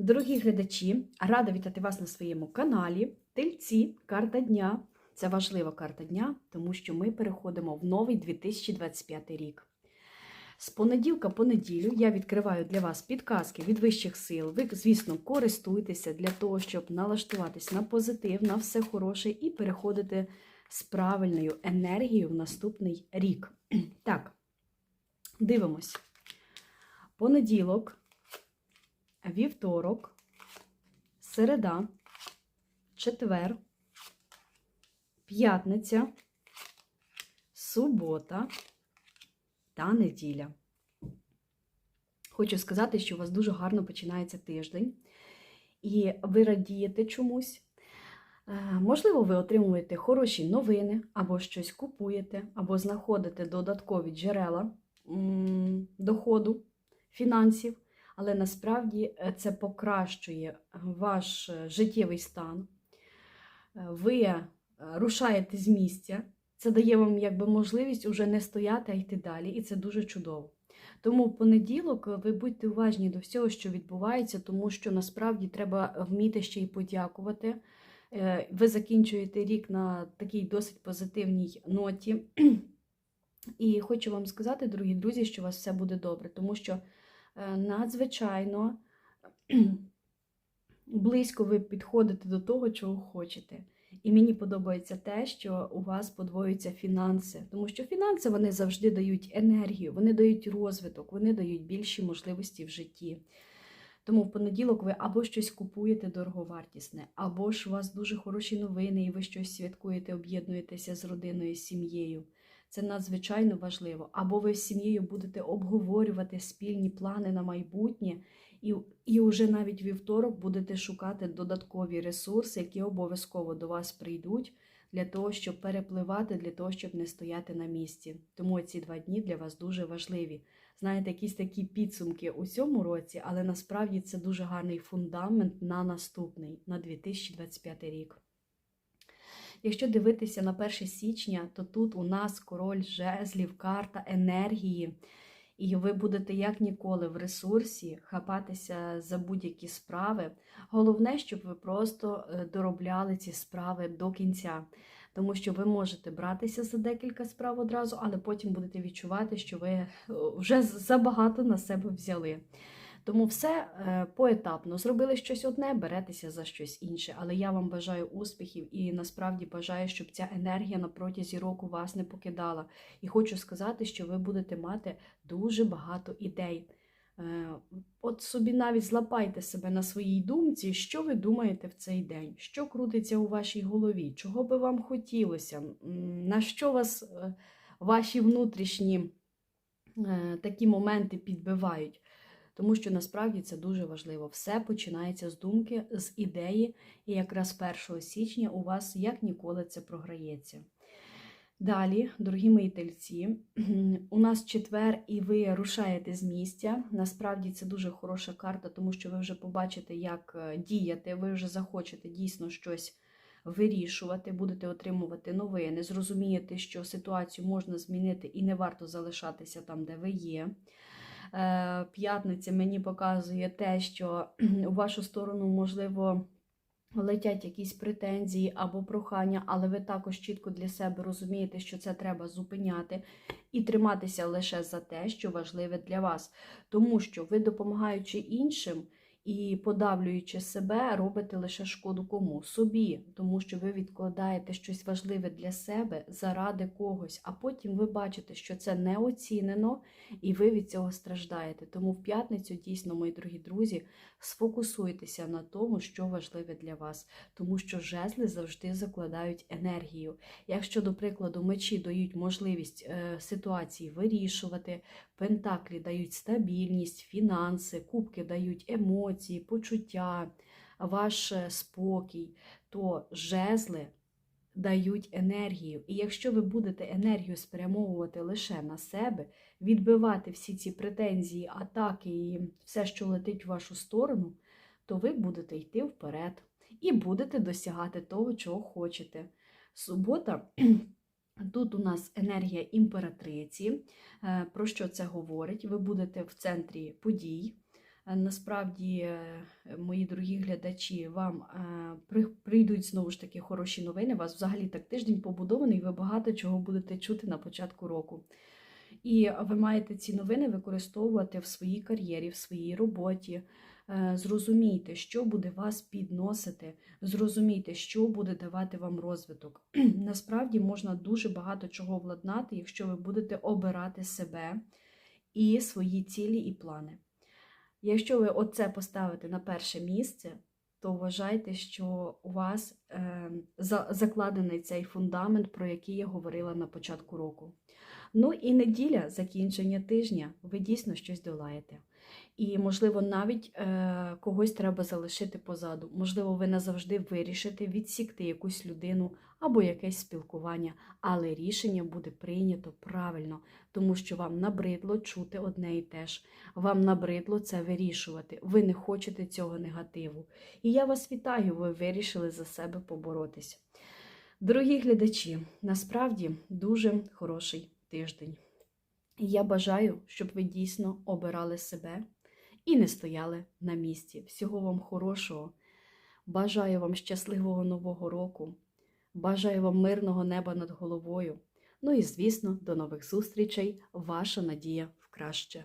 Дорогі глядачі, рада вітати вас на своєму каналі. Тельці, карта дня. Це важлива карта дня, тому що ми переходимо в новий 2025 рік. З понеділка по неділю я відкриваю для вас підказки від вищих сил. Ви, звісно, користуйтеся для того, щоб налаштуватись на позитив, на все хороше і переходити з правильною енергією в наступний рік. Так, дивимось. Понеділок вівторок, середа, четвер, п'ятниця, субота та неділя. Хочу сказати, що у вас дуже гарно починається тиждень, і ви радієте чомусь. Е, Можливо, ви отримуєте хороші новини, або щось купуєте, або знаходите додаткові джерела доходу, фінансів але насправді е, це покращує ваш е, життєвий стан. Е, Ви рушаєте з місця, це дає вам якби можливість уже не стояти, а йти далі, і це дуже чудово. Тому в понеділок ви будьте уважні до всього, що відбувається, тому що насправді треба вміти ще й подякувати. Ви закінчуєте рік на такій досить позитивній ноті. І хочу вам сказати, дорогі друзі, що у вас все буде добре, тому що надзвичайно близько ви підходите до того, чого хочете. І мені подобається те, що у вас подвоюються фінанси, тому що фінанси вони завжди дають енергію, вони дають розвиток, вони дають більші можливості в житті. Тому в понеділок ви або щось купуєте дороговартісне, або ж у вас дуже хороші новини, і ви щось святкуєте, об'єднуєтеся з родиною, з сім'єю. Це надзвичайно важливо. Або ви з сім'єю будете обговорювати спільні плани на майбутнє, і і вже навіть вівторок будете шукати додаткові ресурси, які обов'язково до вас прийдуть для того, щоб перепливати, для того, щоб не стояти на місці. Тому ці два дні для вас дуже важливі. Знаєте, якісь такі підсумки у цьому році, але насправді це дуже гарний фундамент на наступний, на 2025 рік. Якщо дивитися на 1 січня, то тут у нас король жезлів, карта енергії, і ви будете як ніколи в ресурсі хапатися за будь-які справи. Головне, щоб ви просто е, доробляли ці справи до кінця. Тому що ви можете братися за декілька справ одразу, але потім будете відчувати, що ви е, вже забагато на себе взяли. Тому все е, поетапно. Зробили щось одне, беретеся за щось інше. Але я вам бажаю успіхів і насправді бажаю, щоб ця енергія на протязі року вас не покидала. І хочу сказати, що ви будете мати дуже багато ідей. Е, от собі навіть злапайте себе на своїй думці, що ви думаєте в цей день, що крутиться у вашій голові, чого би вам хотілося, на що вас е, ваші внутрішні такі моменти підбивають тому що насправді це дуже важливо. Все починається з думки, з ідеї, і якраз 1 січня у вас як ніколи це програється. Далі, дорогі мої тельці, у нас четвер, і ви рушаєте з місця. Насправді це дуже хороша карта, тому що ви вже побачите, як е, діяти, ви вже захочете дійсно щось вирішувати, будете отримувати новини, зрозумієте, що ситуацію можна змінити і не варто залишатися там, де ви є. Е, п'ятниця мені показує те, що у вашу сторону, можливо, летять якісь претензії або прохання, але ви також чітко для себе розумієте, що це треба зупиняти і триматися лише за те, що важливе для вас. Тому що ви, допомагаючи іншим, і подавлюючи себе, робите лише шкоду кому? Собі, тому що ви відкладаєте щось важливе для себе заради когось, а потім ви бачите, що це не оцінено, і ви від цього страждаєте. Тому в п'ятницю дійсно, мої дорогі друзі, сфокусуйтеся на тому, що важливе для вас, тому що жезли завжди закладають енергію. Якщо, до прикладу, мечі дають можливість е, ситуації вирішувати, пентаклі дають стабільність, фінанси, кубки дають емоції, почуття, ваш е, спокій, то жезли. Дають енергію. І якщо ви будете енергію спрямовувати лише на себе, відбивати всі ці претензії, атаки і все, що летить в вашу сторону, то ви будете йти вперед і будете досягати того, чого хочете. Субота. Тут у нас енергія імператриці. Е, про що це говорить? Ви будете в центрі подій. Е, Насправді, е, мої дорогі глядачі, вам е, прийдуть знову ж таки хороші новини. У вас взагалі так тиждень побудований, і ви багато чого будете чути на початку року. І ви маєте ці новини використовувати в своїй кар'єрі, в своїй роботі. Зрозумійте, що буде вас підносити, зрозумійте, що буде давати вам розвиток. Насправді можна дуже багато чого владнати, якщо ви будете обирати себе і свої цілі і плани. Якщо ви оце поставите на перше місце, то вважайте, що у вас е, за- закладений цей фундамент, про який я говорила на початку року. Ну і неділя, закінчення тижня, ви дійсно щось долаєте. І, можливо, навіть е, когось треба залишити позаду. Можливо, ви назавжди вирішите відсікти якусь людину або якесь спілкування, але рішення буде прийнято правильно, тому що вам набридло чути одне і те ж. Вам набридло це вирішувати. Ви не хочете цього негативу. І я вас вітаю, ви вирішили за себе поборотися. Дорогі глядачі, насправді дуже хороший тиждень. І я бажаю, щоб ви дійсно обирали себе і не стояли на місці. Всього вам хорошого. Бажаю вам щасливого нового року. Бажаю вам мирного неба над головою. Ну і, звісно, до нових зустрічей. Ваша надія в краще.